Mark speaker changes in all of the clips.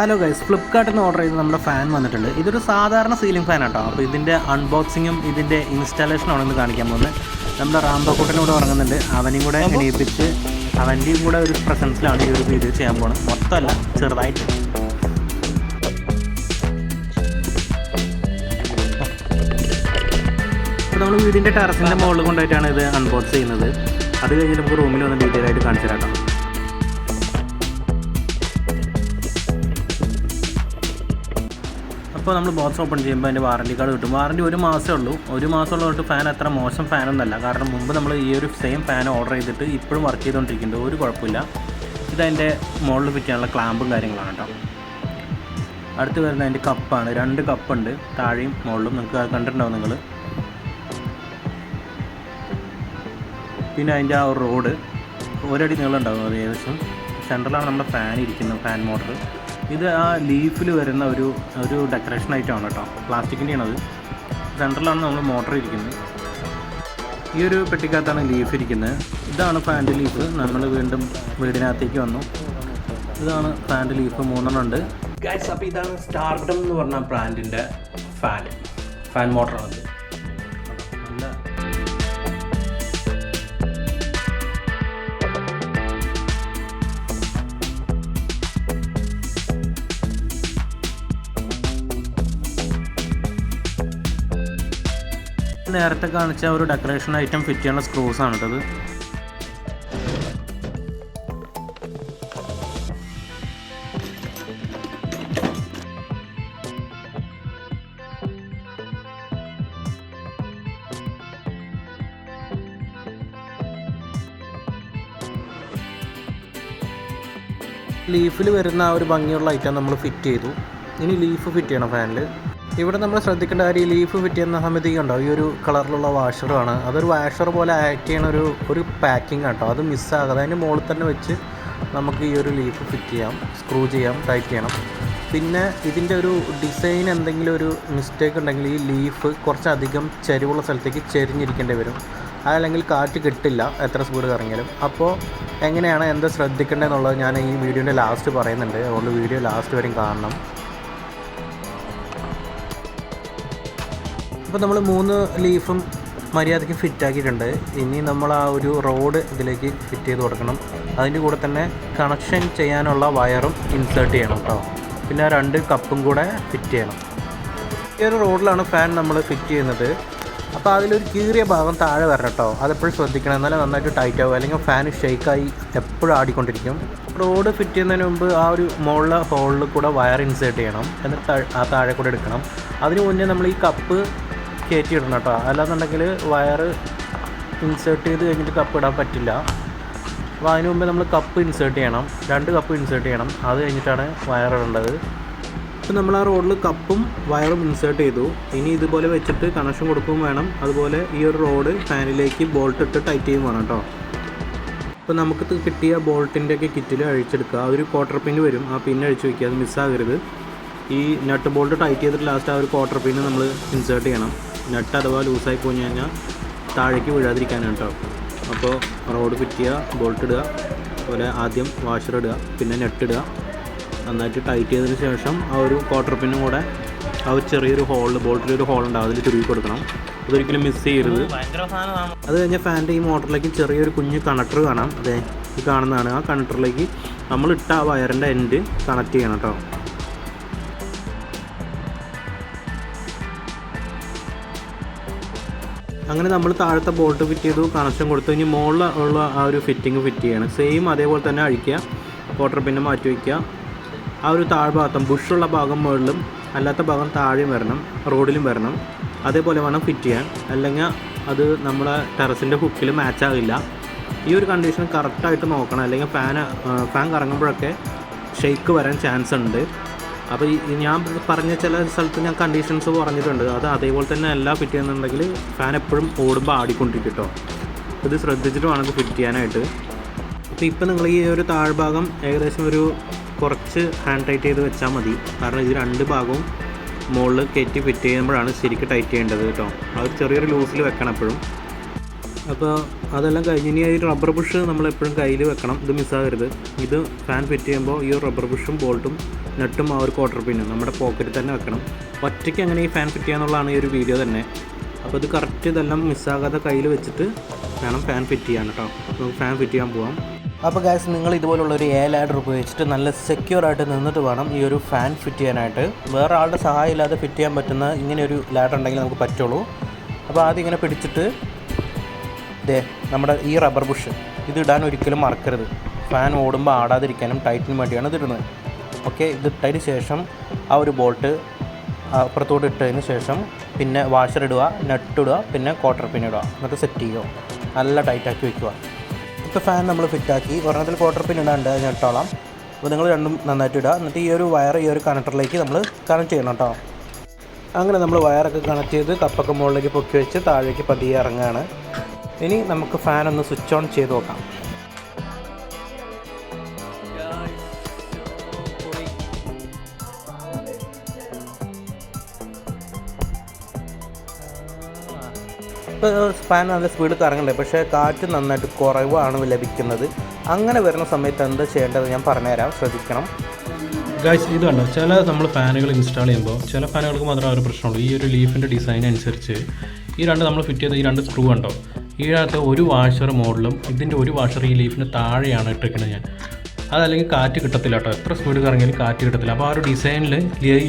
Speaker 1: Hello guys ഫ്ലിപ്കാർട്ടിൽ നിന്ന് order ചെയ്ത് നമ്മുടെ ഫാൻ വന്നിട്ടുണ്ട്. ഇതൊരു സാധാരണ സീലിംഗ് ഫാൻ ആട്ടോ. അപ്പോൾ ഇതിന്റെ അൺബോക്സിങ്ങും ഇതിന്റെ ഇൻസ്റ്റാളേഷനും ആണെന്ന് കാണിക്കാൻ പോകുന്നത്. നമ്മുടെ റാംബോക്കൂട്ടനോട് ഉറങ്ങുന്നുണ്ട്. അവനെയും കൂടെ എണീപ്പിച്ച് അവന്റെയും കൂടെ ഒരു പ്രസൻസിലാണ് ഈ ഒരു വീഡിയോ ചെയ്യാൻ പോകുന്നത് മൊത്തമല്ല ചെറുതായിട്ട്. അപ്പോൾ നമ്മൾ വീടിന്റെ ടെറസിന്റെ മുകളിൽ കൊണ്ടുപോയിട്ടാണ് ഇത് അൺബോക്സ് ചെയ്യുന്നത്. അത് കഴിഞ്ഞ് നമുക്ക് റൂമിൽ വന്ന് ഡീറ്റെയിൽ ആയിട്ട് കാണിച്ചു തരാം അപ്പോൾ നമ്മൾ ബോക്സ് ഓപ്പൺ ചെയ്യുമ്പോൾ അതിന്റെ വാറണ്ടി കാർഡ് കിട്ടും. വാറണ്ടി ഒരു മാസമേ ഉള്ളൂ. ഒരു മാസമുള്ളതുകൊണ്ട് ഫാൻ അത്ര മോശം ഫാനൊന്നല്ല കാരണം മുമ്പ് നമ്മൾ ഈ ഒരു സെയിം ഫാൻ ഓർഡർ ചെയ്തിട്ട് ഇപ്പോഴും വർക്ക് ചെയ്തുകൊണ്ടിരിക്കുന്നുണ്ട് ഒരു കുഴപ്പമില്ല. ഇതതിന്റെ മുകളിൽ ഫിറ്റ് ക്ലാമ്പും കാര്യങ്ങളാണ് കേട്ടോ അടുത്ത് വരുന്ന അതിന്റെ കപ്പാണ് രണ്ട് കപ്പുണ്ട് താഴെയും മുകളിലും നിങ്ങൾക്ക് കണ്ടിട്ടുണ്ടാവും നിങ്ങൾ പിന്നെ അതിന്റെ ആ റോഡ് ഒരടി നീളം ഉണ്ടാവും അത് ഏകദേശം. സെന്ററിലാണ് നമ്മുടെ ഫാൻ ഇരിക്കുന്നത് ഫാൻ മോട്ടർ ഇത് ആ ലീഫിൽ വരുന്ന ഒരു ഒരു ഡെക്കറേഷൻ ഐറ്റമാണ് കേട്ടോ. പ്ലാസ്റ്റിക്കിന്റെ ആണത് സെന്ററിലാണ് നമ്മൾ മോട്ടർ ഇരിക്കുന്നത്. ഈ ഒരു പെട്ടിക്കകത്താണ് ലീഫ് ഇരിക്കുന്നത്. ഇതാണ് ഫാന്റെ ലീഫ് നമ്മൾ വീണ്ടും വീടിനകത്തേക്ക് വന്നു. ഇതാണ് ഫാന്റെ ലീഫ് മൂന്നെണ്ണം ഉണ്ട്. ഗൈസ് അപ്പോൾ ഇതാണ് സ്റ്റാർഡം എന്ന് പറഞ്ഞ ബ്രാൻഡിന്റെ ഫാൻ ഫാൻ മോട്ടറാണത് നേരത്തെ കാണിച്ച ഒരു ഡെക്കറേഷൻ ഐറ്റം ഫിറ്റ് ചെയ്യുന്ന സ്ക്രൂസ് ആണ് ഇത് ലീഫിൽ വരുന്ന ആ ഒരു ഭംഗിയുള്ള ഐറ്റം നമ്മൾ ഫിറ്റ് ചെയ്തു. ഇനി ലീഫ് ഫിറ്റ് ചെയ്യണം ഫാനിൽ ഇവിടെ നമ്മൾ ശ്രദ്ധിക്കേണ്ട കാര്യം ലീഫ് ഫിറ്റ് ചെയ്യുന്ന സമയത്തേക്ക് ഉണ്ടോ ഈ ഒരു കളറിലുള്ള വാഷറാണ് അതൊരു വാഷർ പോലെ ആക്ട് ചെയ്യണ ഒരു ഒരു പാക്കിംഗ് കേട്ടോ അത് മിസ്സാകാതെ അതിന്റെ മുകളിൽ തന്നെ വെച്ച് നമുക്ക് ഈ ഒരു ലീഫ് ഫിറ്റ് ചെയ്യാം സ്ക്രൂ ചെയ്യാം ടൈറ്റ് ചെയ്യണം. പിന്നെ ഇതിന്റെ ഒരു ഡിസൈൻ എന്തെങ്കിലും ഒരു മിസ്റ്റേക്ക് ഉണ്ടെങ്കിൽ ഈ ലീഫ് കുറച്ചധികം ചെരിവുള്ള സ്ഥലത്തേക്ക് ചെരിഞ്ഞിരിക്കേണ്ടി വരും. അതല്ലെങ്കിൽ കാറ്റ് കിട്ടില്ല എത്ര സ്പീഡ് കറങ്ങിയാലും. അപ്പോൾ എങ്ങനെയാണ് എന്താ ശ്രദ്ധിക്കേണ്ടതെന്നുള്ളത് ഞാൻ ഈ വീഡിയോന്റെ ലാസ്റ്റ് പറയുന്നുണ്ട്. അതുകൊണ്ട് വീഡിയോ ലാസ്റ്റ് വരെയും കാണണം. അപ്പോൾ നമ്മൾ മൂന്ന് ലീഫും മര്യാദയ്ക്ക് ഫിറ്റ് ആക്കിയിട്ടുണ്ട്. ഇനി നമ്മൾ ആ ഒരു റോഡ് ഇതിലേക്ക് ഫിറ്റ് ചെയ്ത് കൊടുക്കണം. അതിന്റെ കൂടെ തന്നെ കണക്ഷൻ ചെയ്യാനുള്ള വയറും ഇൻസേർട്ട് ചെയ്യണം കേട്ടോ പിന്നെ രണ്ട് കപ്പും കൂടെ ഫിറ്റ് ചെയ്യണം. ഈ ഒരു റോഡിലാണ് ഫാൻ നമ്മൾ ഫിറ്റ് ചെയ്യുന്നത്. അപ്പോൾ അതിലൊരു കീറിയ ഭാഗം താഴെ വരണം കേട്ടോ അതെപ്പോഴും ശ്രദ്ധിക്കണം. എന്നാലേ നന്നായിട്ട് ടൈറ്റ് ആവും അല്ലെങ്കിൽ ഫാൻ ഷെയ്ക്കായി എപ്പോഴും ആടിക്കൊണ്ടിരിക്കും. റോഡ് ഫിറ്റ് ചെയ്യുന്നതിന് മുമ്പ് ആ ഒരു മുകളിലെ ഹോളിൽ കൂടെ വയർ ഇൻസേർട്ട് ചെയ്യണം. എന്നിട്ട് ആ താഴെ കൂടെ എടുക്കണം. അതിന് മുന്നേ നമ്മൾ ഈ കപ്പ് കയറ്റി ഇടണം കേട്ടോ. അല്ലാന്നുണ്ടെങ്കിൽ വയർ ഇൻസേർട്ട് ചെയ്ത് കഴിഞ്ഞിട്ട് കപ്പ് ഇടാൻ പറ്റില്ല. അപ്പോൾ അതിന് മുമ്പേ നമ്മൾ കപ്പ് ഇൻസേർട്ട് ചെയ്യണം. രണ്ട് കപ്പ് ഇൻസേർട്ട് ചെയ്യണം. അത് കഴിഞ്ഞിട്ടാണ് വയർ ഇടേണ്ടത് ഇപ്പം നമ്മൾ ആ റോഡിൽ കപ്പും വയറും ഇൻസേർട്ട് ചെയ്തു. ഇനി ഇതുപോലെ വെച്ചിട്ട് കണക്ഷൻ കൊടുക്കുകയും വേണം. അതുപോലെ ഈ ഒരു റോഡ് ഫാനിലേക്ക് ബോൾട്ട് ഇട്ട് ടൈറ്റ് ചെയ്യും വേണം കേട്ടോ. അപ്പോൾ നമുക്ക് കിട്ടിയ ബോൾട്ടിന്റെ ഒക്കെ കിറ്റിൽ അഴിച്ചെടുക്കുക. ഒരു ക്വാർട്ടർ പിൻ വരും. ആ പിന്നെ അഴിച്ച് വയ്ക്കുക അത് മിസ്സാകരുത് ഈ നട്ട് ബോൾട്ട് ടൈറ്റ് ചെയ്തിട്ട് ലാസ്റ്റ് ആ ഒരു ക്വാർട്ടർ പിന്ന് നമ്മൾ ഇൻസേർട്ട് ചെയ്യണം. നട്ട് അഥവാ ലൂസായി പോയി കഴിഞ്ഞാൽ താഴേക്ക് വീഴാതിരിക്കാനാണ് കേട്ടോ അപ്പോൾ റോഡ് ചെയ്യുക ബോൾട്ട് ഇടുക അതുപോലെ ആദ്യം വാഷർ ഇടുക പിന്നെ നെറ്റ് ഇടുക. നന്നായിട്ട് ടൈറ്റ് ചെയ്തതിന് ശേഷം ആ ഒരു ക്വാർട്ടർ പിന്നും കൂടെ ആ ഒരു ചെറിയൊരു ഹോളിൽ ബോൾട്ടിൽ ഒരു ഹോൾ ഉണ്ടാവും അതിൽ ചുരുക്കി കൊടുക്കണം. അതൊരിക്കലും മിസ് ചെയ്യരുത്. അത് കഴിഞ്ഞാൽ ഫാന്റെ ഈ മോട്ടറിലേക്ക് ചെറിയൊരു കുഞ്ഞ് കണക്ടർ കാണാം. അതെ ഇത് കാണുന്നതാണ്. ആ കണക്ടറിലേക്ക് നമ്മൾ ഇട്ട ആ വയറിന്റെ എൻഡ് കണക്ട് ചെയ്യണം കേട്ടോ അങ്ങനെ നമ്മൾ താഴത്തെ ബോൾട്ട് ഫിറ്റ് ചെയ്തു കണക്ഷൻ കൊടുത്തു. ഇനി മുകളിൽ ഉള്ള ആ ഒരു ഫിറ്റിംഗ് ഫിറ്റ് ചെയ്യണം. സെയിം അതേപോലെ തന്നെ അഴിക്കുക വോട്ടർ പിന്നെ മാറ്റി വയ്ക്കുക ആ ഒരു താഴ്ഭാഗത്തും ബുഷുള്ള ഭാഗം മുകളിലും അല്ലാത്ത ഭാഗം താഴെയും വരണം റോഡിലും വരണം. അതേപോലെ വേണം ഫിറ്റ് ചെയ്യാൻ. അല്ലെങ്കിൽ അത് നമ്മുടെ ടെറസിന്റെ ഹുക്കിൽ മാച്ച് ആകില്ല. ഈ ഒരു കണ്ടീഷൻ കറക്റ്റായിട്ട് നോക്കണം. അല്ലെങ്കിൽ ഫാൻ ഫാൻ കറങ്ങുമ്പോഴൊക്കെ ഷെയ്ക്ക് വരാൻ ചാൻസ് ഉണ്ട്. അപ്പോൾ ഈ ഞാൻ പറഞ്ഞ ചില സ്ഥലത്ത് ഞാൻ കണ്ടീഷൻസ് പറഞ്ഞിട്ടുണ്ട്. അത് അതേപോലെ തന്നെ അല്ല ഫിറ്റ് ചെയ്യുന്നുണ്ടെങ്കിൽ ഫാൻ എപ്പോഴും ഓടുമ്പോൾ ആടിക്കൊണ്ടിരിക്കും കേട്ടോ ഇത് ശ്രദ്ധിച്ചിട്ട് വേണം ഫിറ്റ് ചെയ്യാനായിട്ട്. അപ്പോൾ ഇപ്പോൾ നിങ്ങൾ ഈ ഒരു താഴ്ഭാഗം ഏകദേശം ഒരു കുറച്ച് ഹാൻഡ് ടൈറ്റ് ചെയ്ത് വെച്ചാൽ മതി. കാരണം ഇത് രണ്ട് ഭാഗവും മുകളിൽ കയറ്റി ഫിറ്റ് ചെയ്യുമ്പോഴാണ് ശരിക്കും ടൈറ്റ് ചെയ്യേണ്ടത് കേട്ടോ. അത് ചെറിയൊരു ലൂസിൽ വെക്കണം എപ്പോഴും. അപ്പോൾ അതെല്ലാം കഴിഞ്ഞ് ഇനി ഈ റബ്ബർ ബുഷ് നമ്മൾ എപ്പോഴും കയ്യിൽ വെക്കണം. ഇത് മിസ്സാകരുത് ഇത് ഫാൻ ഫിറ്റ് ചെയ്യുമ്പോൾ ഈ റബ്ബർ ബുഷും ബോൾട്ടും നട്ടും ആ ഒരു ക്വാർട്ടർ പിന്നും നമ്മുടെ പോക്കറ്റിൽ തന്നെ വെക്കണം. ഒറ്റയ്ക്ക് അങ്ങനെ ഈ ഫാൻ ഫിറ്റ് ചെയ്യാന്നുള്ളതാണ് ഈ ഒരു വീഡിയോ തന്നെ. അപ്പോൾ ഇത് കറക്റ്റ് ഇതെല്ലാം മിസ്സാകാതെ കയ്യിൽ വെച്ചിട്ട് വേണം ഫാൻ ഫിറ്റ് ചെയ്യാൻ കേട്ടോ നമുക്ക് ഫാൻ ഫിറ്റ് ചെയ്യാൻ പോവാം. അപ്പോൾ ഗാസ് നിങ്ങൾ ഇതുപോലുള്ള ഒരു എ ലാഡർ ഉപയോഗിച്ചിട്ട് നല്ല സെക്യൂർ ആയിട്ട് നിന്നിട്ട് വേണം ഈ ഒരു ഫാൻ ഫിറ്റ് ചെയ്യാനായിട്ട്. വേറെ ആളുടെ സഹായം ഇല്ലാതെ ഫിറ്റ് ചെയ്യാൻ പറ്റുന്ന ഇങ്ങനെ ഒരു ലാഡർ ഉണ്ടെങ്കിൽ നമുക്ക് പറ്റുള്ളൂ. അപ്പോൾ ആദ്യം ഇങ്ങനെ പിടിച്ചിട്ട് നമ്മുടെ ഈ റബ്ബർ ബുഷ് ഇത് ഇടാൻ ഒരിക്കലും മറക്കരുത്. ഫാൻ ഓടുമ്പോൾ ആടാതിരിക്കാനും ടൈറ്റിന് വേണ്ടിയാണ് ഇതിടുന്നത് ഓക്കെ ഇത് ഇട്ടതിന് ശേഷം ആ ഒരു ബോൾട്ട് അപ്പുറത്തോട്ട് ഇട്ടതിന് ശേഷം പിന്നെ വാഷർ ഇടുക നട്ട് പിന്നെ ക്വാർട്ടർ പിൻ ഇടുക. എന്നിട്ട് സെറ്റ് ചെയ്യുക. നല്ല ടൈറ്റാക്കി വെക്കുക. ഇപ്പോൾ ഫാൻ നമ്മൾ ഫിറ്റാക്കി ഒരെണ്ണത്തിൽ ക്വാർട്ടർ പിൻ ഇടാണ്ട് ഞെട്ടോളാം അപ്പോൾ നിങ്ങൾ രണ്ടും നന്നായിട്ട് ഇടുക. എന്നിട്ട് ഈ ഒരു വയർ ഈ ഒരു കണക്ടറിലേക്ക് നമ്മൾ കണക്ട് ചെയ്യണം കേട്ടോ അങ്ങനെ നമ്മൾ വയറൊക്കെ കണക്ട് ചെയ്ത് കപ്പൊക്കെ മുകളിലേക്ക് പൊക്കി വെച്ച് താഴേക്ക് പതിയെ ഇറങ്ങുകയാണ്. ഇനി നമുക്ക് ഫാൻ ഒന്ന് സ്വിച്ച് ഓൺ ചെയ്ത് നോക്കാം. ഇപ്പോൾ ഫാൻ നല്ല സ്പീഡിൽ കറങ്ങണ്ടേ പക്ഷേ കാറ്റ് നന്നായിട്ട് കുറവാണ് ലഭിക്കുന്നത്. അങ്ങനെ വരുന്ന സമയത്ത് എന്താ ചെയ്യേണ്ടത് ഞാൻ പറഞ്ഞുതരാം. ശ്രദ്ധിക്കണം.
Speaker 2: ഗൈസ് ഇത് കണ്ടോ? ചില നമ്മൾ ഫാനുകൾ ഇൻസ്റ്റാൾ ചെയ്യുമ്പോൾ ചില ഫാനുകൾക്ക് മാത്രമേ ഒരു പ്രശ്നമുള്ളൂ. ഈ ഒരു ലീഫിന്റെ ഡിസൈൻ അനുസരിച്ച് ഈ രണ്ട് നമ്മൾ ഫിറ്റ് ചെയ്ത ഈ രണ്ട് സ്ക്രൂ കണ്ടോ? ഈ അകത്ത് ഒരു വാഷർ മോഡലും ഇതിന്റെ ഒരു വാഷർ ഈ ലീഫിന് താഴെയാണ് ഇട്ടിരിക്കുന്നത് ഞാൻ. അതല്ലെങ്കിൽ കാറ്റ് കിട്ടത്തില്ല കേട്ടോ. എത്ര സ്പീഡ് കറങ്ങിയാലും കാറ്റ് കിട്ടത്തില്ല. അപ്പോൾ ആ ഒരു ഡിസൈനിൽ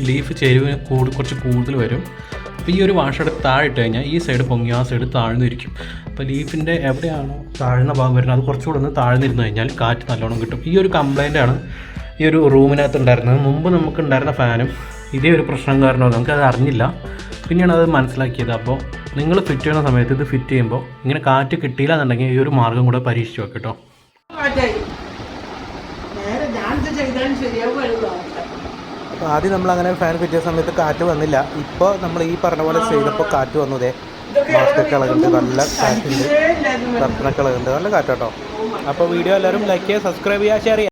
Speaker 2: ലീഫ് ചെരുവ് കൂടു കുറച്ച് കൂടുതൽ വരും. അപ്പോൾ ഈ ഒരു വാഷർ എടുത്ത് താഴെ ഇട്ട് കഴിഞ്ഞാൽ ഈ സൈഡ് പൊങ്ങി ആ സൈഡ് താഴ്ന്നിരിക്കും. അപ്പോൾ ലീഫിന്റെ എവിടെയാണോ താഴ്ന്ന ഭാഗം വരുന്നത് അത് കുറച്ചുകൂടെ ഒന്ന് താഴ്ന്നിരുന്നു കഴിഞ്ഞാൽ കാറ്റ് നല്ലോണം കിട്ടും. ഈ ഒരു കംപ്ലയിന്റാണ് ഈ ഒരു റൂമിനകത്ത് ഉണ്ടായിരുന്നത്. മുമ്പ് നമുക്ക് ഉണ്ടായിരുന്ന ഫാനും ഇതേ ഒരു പ്രശ്നം കാരണമാണ് നമുക്കത് അറിഞ്ഞില്ല. പിന്നെയാണ് അത് മനസ്സിലാക്കിയത്. അപ്പോൾ നിങ്ങൾ ഫിറ്റ് ചെയ്യുന്ന സമയത്ത് ഇത് ഫിറ്റ് ചെയ്യുമ്പോൾ ഇങ്ങനെ കാറ്റ് കിട്ടിയില്ല എന്നുണ്ടെങ്കിൽ ഈ ഒരു മാർഗം കൂടെ പരീക്ഷിച്ച് നോക്ക് കേട്ടോ
Speaker 1: ആദ്യം നമ്മൾ അങ്ങനെ ഫാൻ ഫിറ്റ് ചെയ്ത സമയത്ത് കാറ്റ് വന്നില്ല. ഇപ്പോൾ നമ്മൾ ഈ പറഞ്ഞ പോലെ ചെയ്തപ്പോൾ കാറ്റ് വന്നു ദേ. മാസ്കൊക്കെ ഇളകുന്നുണ്ട് നല്ല കാറ്റുണ്ട് കർട്ടനൊക്കെ ഇളകുന്നുണ്ട് നല്ല കാറ്റാട്ടോ. അപ്പോൾ വീഡിയോ എല്ലാവരും ലൈക്ക് ചെയ്യുക സബ്സ്ക്രൈബ് ചെയ്യുക ഷെയർ ചെയ്യുക.